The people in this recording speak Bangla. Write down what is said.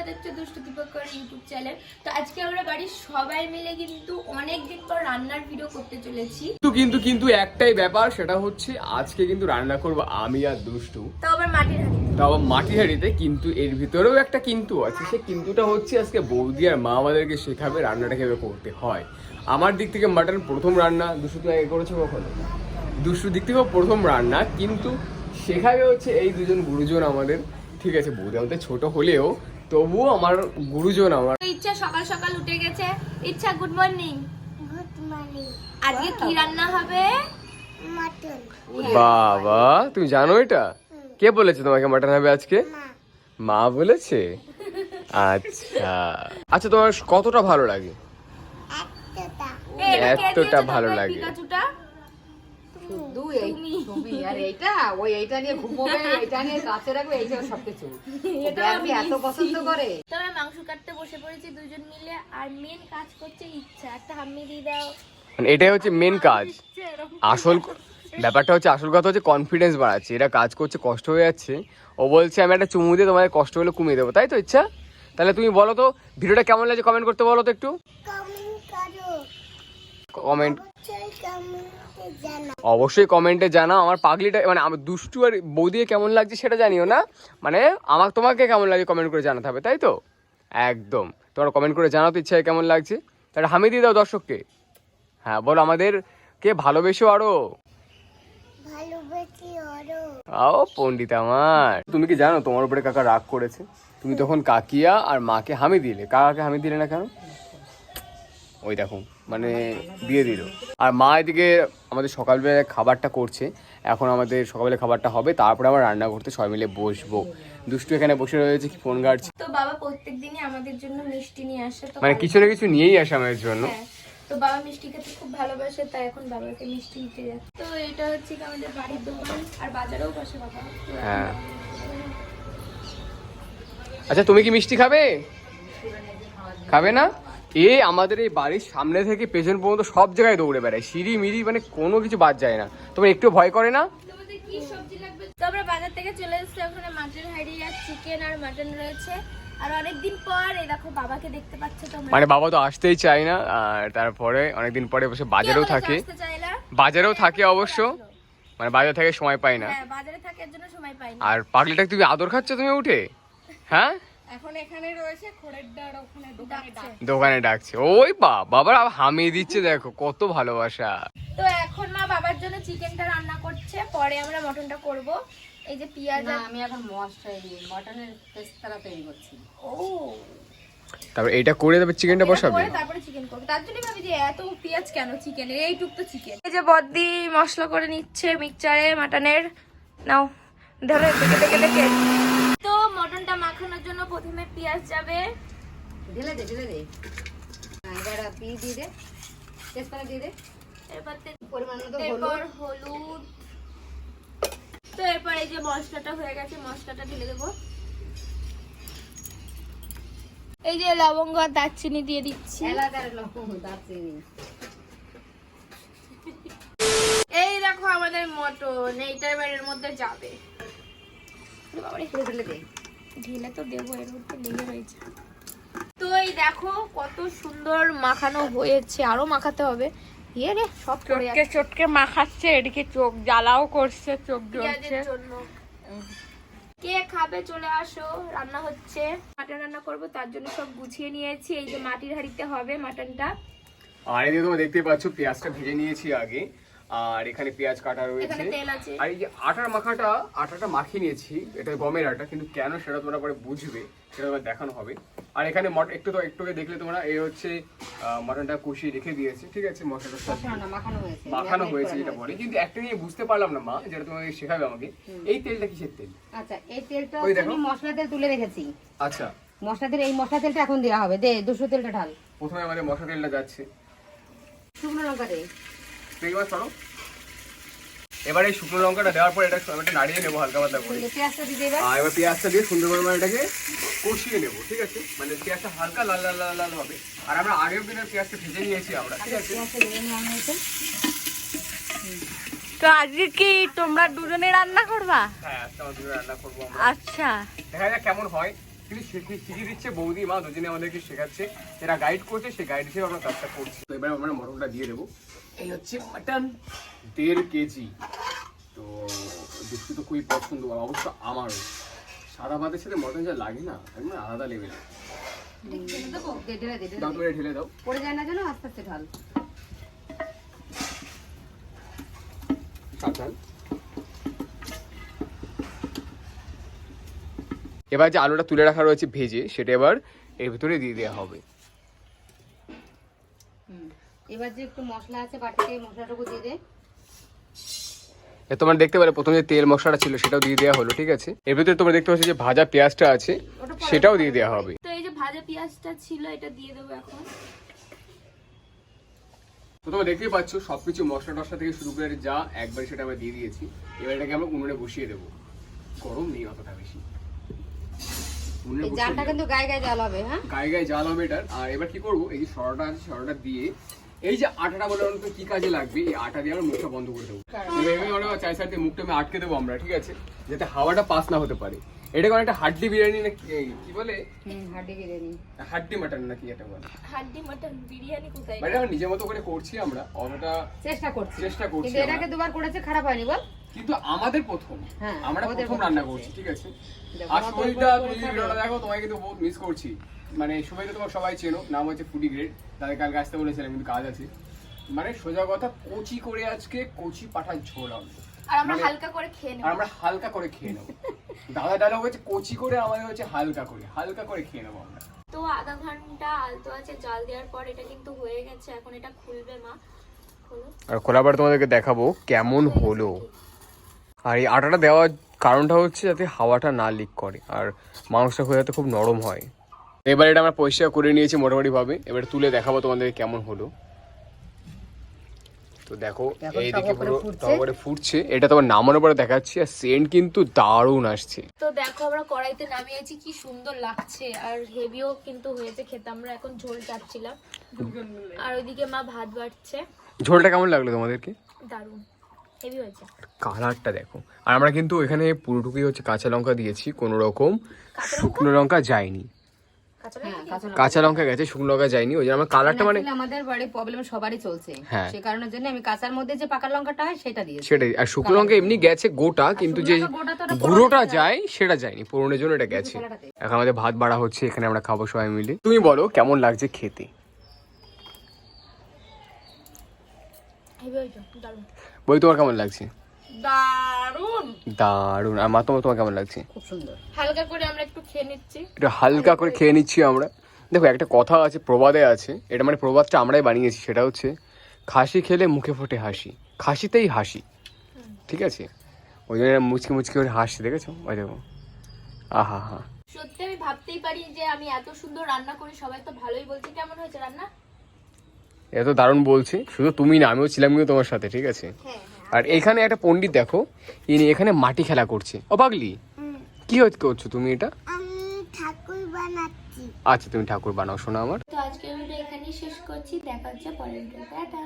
তোমরা দেখছ দুষ্টু দীপকর ইউটিউব চ্যানেল। তো আজকে আমরা বাড়ির সবাই মিলে কিন্তু অনেক দিন পর রান্নার ভিডিও করতে চলেছি। কিন্তু কিন্তু কিন্তু একটাই ব্যাপার সেটা হচ্ছে আজকে কিন্তু রান্না করব আমি আর দুষ্টু। তো আবার মাটির হাঁড়ি তাও আবার মাটি হাঁড়িতে কিন্তু এর ভিতরেও একটা কিন্তু আছে। সে কিন্তুটা হচ্ছে আজকে বৌদি আর মা আমাদেরকে শেখাবে রান্নাটা কীভাবে করতে হয়। আমার দিক থেকে মাটন প্রথম রান্না দুষ্টু তো আগে করেছ কখনো? দুষ্টুর দিক থেকেও প্রথম রান্না কিন্তু শেখাবে হচ্ছে এই দুজন গুরুজন আমাদের। ঠিক আছে বৌদি আমাদের ছোট হলেও তবুও আমার গুরুজন আমার। ইচ্ছা সকাল সকাল উঠে গেছে। ইচ্ছা গুড মর্নিং গুড মর্নিং আজকে কি রান্না হবে? মটন বাবা তুমি জানো এটা? কে বলেছে তোমাকে মাটন হবে আজকে? মা। বলেছে? আচ্ছা। আচ্ছা তোমার কতটা ভালো লাগে? এতটা ভালো লাগে। শুধু এই ছবি আর এইটা ওই এইটা নিয়ে ঘুমোবে এইটা নিয়ে কাছে রাখবে এইটা সবকিছু। এটা আপনি এত পছন্দ করে। তো আমরা মাংস কাটতে বসে পড়েছি দুজন মিলে আর মেন কাজ করছে ইচ্ছা। একটা হাম্মি দিয়ে দাও। মানে এটাই হচ্ছে মেন কাজ। আসল ব্যাপারটা হচ্ছে আসল কথা হচ্ছে কনফিডেন্স বাড়াচ্ছে। এরা কাজ করছে কষ্ট হয়ে যাচ্ছে। ও বলছে আমি একটা চুমু দিয়ে তোমাদের কষ্ট হলে কমিয়ে দেবো। তাই তো ইচ্ছা? তাহলে তুমি বলো তো ভিডিওটা কেমন লাগছে? কমেন্ট করতে বলো তো একটু। কমেন্ট অবশ্যই কমেন্টে জানাও। আমার পাগলিটা মানে আমার দুষ্টু আর বৌদিকে কেমন লাগছে সেটা জানিও না। মানে আমার তোমাকে কেমন লাগে কমেন্ট করে জানাতে হবে তাই তো? একদম। তোমরা কমেন্ট করে জানাও তো ইচ্ছায় কেমন লাগছে। তাহলে হামি দিয়ে দাও দর্শককে। হ্যাঁ বলো আমাদের কে ভালোবেসো আরও। আও পণ্ডিত আমার। তুমি কি জানো তোমার উপরে কাকা রাগ করেছে? তুমি তখন কাকিয়া আর মাকে হামি দিলে কাকাকে হামি দিলে না কেন? ওই দেখো। মানে দিয়ে দিল। আর মা এদিকে আমাদের সকালবেলা খাবারটা করছে। এখন আমাদের সকালবেলা খাবারটা হবে তারপরে আবার রান্না করতে সবাই মিলে বসবো। দুষ্টু এখানে বসে রয়েছে কি ফোন ঘাটছে। তো বাবা প্রত্যেক দিনই আমাদের জন্য মিষ্টি নিয়ে আসে তো মানে কিছু না কিছু নিয়েই আসে আমাদের জন্য। হ্যাঁ তো বাবা মিষ্টি খেতে খুব ভালোবাসে তাই এখন বাবাকে মিষ্টি দিতে যাচ্ছে। তো এটা হচ্ছে কি আমাদের বাড়ির দোকান আর বাজারেও বসে বাবা। হ্যাঁ। আচ্ছা তুমি কি মিষ্টি খাবে? খাবে না? এ আমাদের এই বাড়ির সামনে থেকে পেছন পর্যন্ত সব জায়গায় দৌড়ে বেড়ায়। সিঁড়ি মিড়ি মানে কোনো কিছু বাদ যায় না। তোমার একটু ভয় করে না? তো আমরা বাজার থেকে চলে এসেছি ওখানে মাটন হাঁড়ি আর চিকেন আর মাটন রয়েছে। আর অনেকদিন পর এই দেখো বাবাকে দেখতে পাচ্ছ তোমরা। মানে বাবা তো আসতেই চায় না আর তারপরে অনেকদিন পরে বসে বাজারেও থাকে? বাজারেও থাকে অবশ্য। মানে বাজার থেকে সময় পায় না। হ্যাঁ বাজারে থাকার জন্য সময় পাই না। আর পাগলিটাকে তুমি আদর খাচ্ছ তুমি উঠে? হ্যাঁ? এখন এখানে রয়েছে খড়ের ডাড় ওখানে দোকানে ডাক দোকানে ডাকছে। ওই বা বাবার হামিয়ে দিচ্ছে দেখো কত ভালোবাসা। তো এখন মা বাবার জন্য চিকেনটা রান্না করছে পরে আমরা মটনটা করব। এই যে পেঁয়াজ আমি এখন মশলা মটনের পেস্তারা তৈরি করছি। ও। তারপর এইটা করে তারপর চিকেনটা এটা বসাবে? করে তারপরে চিকেন করব। তার জন্যই ভাবি যে এত পেঁয়াজ কেন চিকেন এইটুক তো চিকেন। এই যে বদ্দি মশলা করে নিচ্ছে মিক্সচারে মাটনের। নাও ধরো দেখে দেখে দেখে তো মটনটা মাখানোর জন্য প্রথমে যাবে ঢেলে দে ঢেলে দে। এবার দিয়ে দিয়ে দে? তেজপাতা দিয়ে দে। এরপর পরিমাণ মতো এরপর হলুদ। তো এরপর এই যে মশলাটা হয়ে গেছে মশলাটা ঢেলে দেবো। এই যে লবঙ্গ আর দারচিনি দিয়ে দিচ্ছি। এই দেখো আমাদের মটন এইটা এবার এর মধ্যে যাবে। পুরো ঢেলে তো দেবো এর মধ্যে লেগে রয়েছে। তো এই দেখো কত সুন্দর মাখানো হয়েছে আরও মাখাতে হবে। ইয়ে রে সব চটকে চটকে মাখাচ্ছে এদিকে চোখ জ্বালাও করছে চোখ জ্বলছে। কে খাবে চলে আসো রান্না হচ্ছে। মাটন রান্না করব তার জন্য সব গুছিয়ে নিয়েছি। এই যে মাটির হাঁড়িতে হবে মাটনটা। আর তোমরা দেখতেই পাচ্ছ পেঁয়াজটা ভেজে নিয়েছি আগে। আর এখানে পেঁয়াজ কাটা রয়েছে। আর এই যে আটার মাখাটা আটাটা মাখিয়ে নিয়েছি এটা গমের আটা কিন্তু কেন সেটা তোমরা পরে বুঝবে সেটা তোমার দেখানো হবে। আর এখানে একটু তো একটু দেখলে তোমরা এই হচ্ছে মটনটা কষিয়ে রেখে দিয়েছে ঠিক আছে? মশলাটা মাখানো হয়েছে মাখানো হয়েছে করা যেটা বলে কিন্তু একটা নিয়ে বুঝতে পারলাম না মা যেটা তোমাকে শেখাবে আমাকে এই তেলটা কিসের তেল? আচ্ছা এই তেলটা দেখো। আমি মশলা তেল তুলে রেখেছি। আচ্ছা। মশলা তেল এই মশলা তেলটা এখন দেওয়া হবে। দে দুশো তেলটা ঢাল। প্রথমে আমাদের মশলা তেলটা যাচ্ছে। শুকনো লঙ্কা দে মাছ পারো এবার এই শুকনো লঙ্কাটা দেওয়ার পর এটা এটা নাড়িয়ে নেব হালকা পাতলা করে। এবার? আর এবার পেঁয়াজটা দিয়ে সুন্দর করে আমরা এটাকে কষিয়ে নেব ঠিক আছে? মানে পেঁয়াজটা হালকা লাল লাল লাল লাল হবে। আর আমরা দিনের পেঁয়াজটা ভেজে নিয়েছি আমরা ঠিক আছে? হয়েছে। তো আজকে কি তোমরা দুজনে রান্না করবা? হ্যাঁ আজকে আমরা দুটো রান্না করব আমরা। আচ্ছা। দেখা যাক কেমন হয়। কিন্তু শিখিয়ে দিচ্ছে? বৌদি মা দুজনে আমাদেরকে শেখাচ্ছে। এরা গাইড করছে সেই গাইড হিসেবে আমরা কাজটা করছি। তো এবার আমরা মটনটা দিয়ে দেবো। এই হচ্ছে মাটন দেড় কেজি। তো দেখতে তো খুবই পছন্দ আর অবশ্য আমারও সাদা ভাতের সাথে মটন যা লাগে না একদম আলাদা লেভেল দাও তুমি ঢেলে দাও। পড়ে যায় না যেন আস্তে আস্তে ঢাল। সাবধান। এবার যে আলুটা তুলে রাখা রয়েছে ভেজে সেটা এবার এর ভিতরে দিয়ে দেওয়া হবে। এবার যে একটু মশলা আছে বাটিতে মশলাটুকু দিয়ে দে। এ তোমরা দেখতে পারে প্রথমে যে তেল মশলাটা ছিল সেটাও দিয়ে দেওয়া হলো ঠিক আছে? এর ভিতরে তোমরা দেখতে পাচ্ছ যে ভাজা পেঁয়াজটা আছে সেটাও দিয়ে দেওয়া হবে। তো এই যে ভাজা পেঁয়াজটা ছিল এটা দিয়ে দেবো এখন। তো তোমরা দেখতেই পাচ্ছ সবকিছু মশলা টশলা থেকে শুরু করে যা একবার সেটা আমরা দিয়ে দিয়েছি। এবার এটাকে আমরা উনুনে বসিয়ে দেবো। গরম নেই অতটা বেশি। উনুনে জালটা কিন্তু গায়ে গায়ে জাল হবে হ্যাঁ? গায়ে গায়ে জাল হবে এটার। আর এবার কি করব এই যে সরাটা আছে সরাটা দিয়ে এই যে আটাটা বলে অন্তত কি কাজে লাগবে? এই আটা দিয়ে আমরা মুখটা বন্ধ করে দেবো। এবার এভাবে আমরা চাই সাইড দিয়ে মুখটা আমি আটকে দেবো আমরা ঠিক আছে? যাতে হাওয়াটা পাস না হতে পারে। এটা কোনো একটা হাড্ডি বিরিয়ানি না কি- বলে? হাড্ডি বিরিয়ানি। হাড্ডি মাটন নাকি এটা বলে। হাড্ডি মাটন বিরিয়ানি কোথায়? মানে আমরা নিজের মতো করে করছি আমরা অতটা চেষ্টা করছি। চেষ্টা করছি কিন্তু আমরা। দুবার করেছে খারাপ হয়নি বল। কিন্তু আমাদের প্রথম। হ্যাঁ, আমরা প্রথম রান্না করছি ঠিক আছে? দেখো, আর পরে তুমি ভিডিওটা দেখো তোমায় কিন্তু বহুত মিস করছি। মানে সুমিতা তোমার সবাই চেনো নাম হচ্ছে ফুডি গ্রেড তাদের কালকে আসতে বলেছিলাম কিন্তু কাজ আছে। মানে সোজা কথা কচি করে আজকে কচি পাঠার ঝোল হবে। আর আমরা মানে- হালকা করে খেয়ে আর নেব আমরা হালকা করে খেয়ে নেব। দাদা ডালা হচ্ছে কচি করে আমাদের হচ্ছে হালকা করে হালকা করে খেয়ে নেব আমরা। তো আধা ঘণ্টা আলতো আছে জাল দেওয়ার পর এটা কিন্তু হয়ে গেছে এখন এটা খুলবে মা। খোলো। আর খোলাবার তোমাদেরকে দেখাবো কেমন হলো। আর এই আটাটা দেওয়ার কারণটা হচ্ছে যাতে হাওয়াটা না লিক করে আর মাংসটা হয়ে যাতে খুব নরম হয়। এবার এটা আমরা পরিষ্কার করে নিয়েছি মোটামুটি ভাবে এবার তুলে দেখাবো তোমাদের কেমন হলো। তো দেখো এইদিকে পুরো ফুটছে। ফুটছে। এটা তোমার নামানোর পরে দেখাচ্ছি আর সেন্ট কিন্তু দারুণ আসছে। তো দেখো আমরা কড়াইতে নামিয়েছি কি সুন্দর লাগছে। আর হেভিও কিন্তু হয়েছে খেতে আমরা এখন ঝোল চাচ্ছিলাম। আর ওইদিকে মা ভাত বাড়ছে ঝোলটা কেমন লাগল তোমাদেরকে? দারুণ। হেভি হয়েছে। কালারটা দেখো। আর আমরা কিন্তু এখানে পুরোটুকুই হচ্ছে কাঁচা লঙ্কা দিয়েছি কোনো রকম শুকনো লঙ্কা যায়নি। কাঁচা হ্যাঁ লঙ্কা কাঁচা লঙ্কা। কাঁচা লঙ্কা গেছে শুকনো লঙ্কা যায়নি ওই জন্য আমার কালারটা মানে আমাদের বাড়ি প্রবলেম সবারই চলছে। হ্যাঁ। সে কারণের জন্য আমি কাঁচার মধ্যে যে পাকা লঙ্কাটা হয় সেটা দিয়েছি। সেটাই আর শুকনো লঙ্কা এমনি গেছে গোটা কিন্তু যে গুঁড়োটা যায় সেটা যায়নি পুরোনোর জন্য এটা গেছে। এখন আমাদের ভাত বাড়া হচ্ছে এখানে আমরা খাব সবাই মিলে। তুমি বলো কেমন লাগছে খেতে? বই তোমার কেমন লাগছে? দারুণ। দারুণ। আর মা তোমার তোমার কেমন লাগছে? খুব সুন্দর। হালকা করে আমরা একটু খেয়ে নিচ্ছি। এটা হালকা করে খেয়ে নিচ্ছি আমরা। দেখো একটা কথা আছে প্রবাদে আছে। এটা মানে প্রবাদটা আমরাই বানিয়েছি সেটা হচ্ছে খাসি খেলে মুখে ফোটে হাসি। খাসিতেই হাসি। ঠিক আছে? ওই জন্য মুচকি মুচকি করে হাসছে দেখেছ? ওই দেখো। আহা হা। সত্যি আমি ভাবতেই পারি যে আমি এত সুন্দর রান্না করি সবাই তো ভালোই বলছে। কেমন হয়েছে রান্না? এত দারুণ বলছে। শুধু তুমি না আমিও ছিলাম কিন্তু তোমার সাথে ঠিক আছে? হ্যাঁ। আর এখানে একটা পণ্ডিত দেখো ইনি এখানে মাটি খেলা করছে। ও পাগলি? কি হচ্ছে করছ তুমি এটা? ঠাকুর বানাচ্ছি। আচ্ছা তুমি ঠাকুর বানাও শোনা আমার। তো আজকের ভিডিও এখানেই শেষ করছি দেখা হচ্ছে পরের ভিডিও টাটা।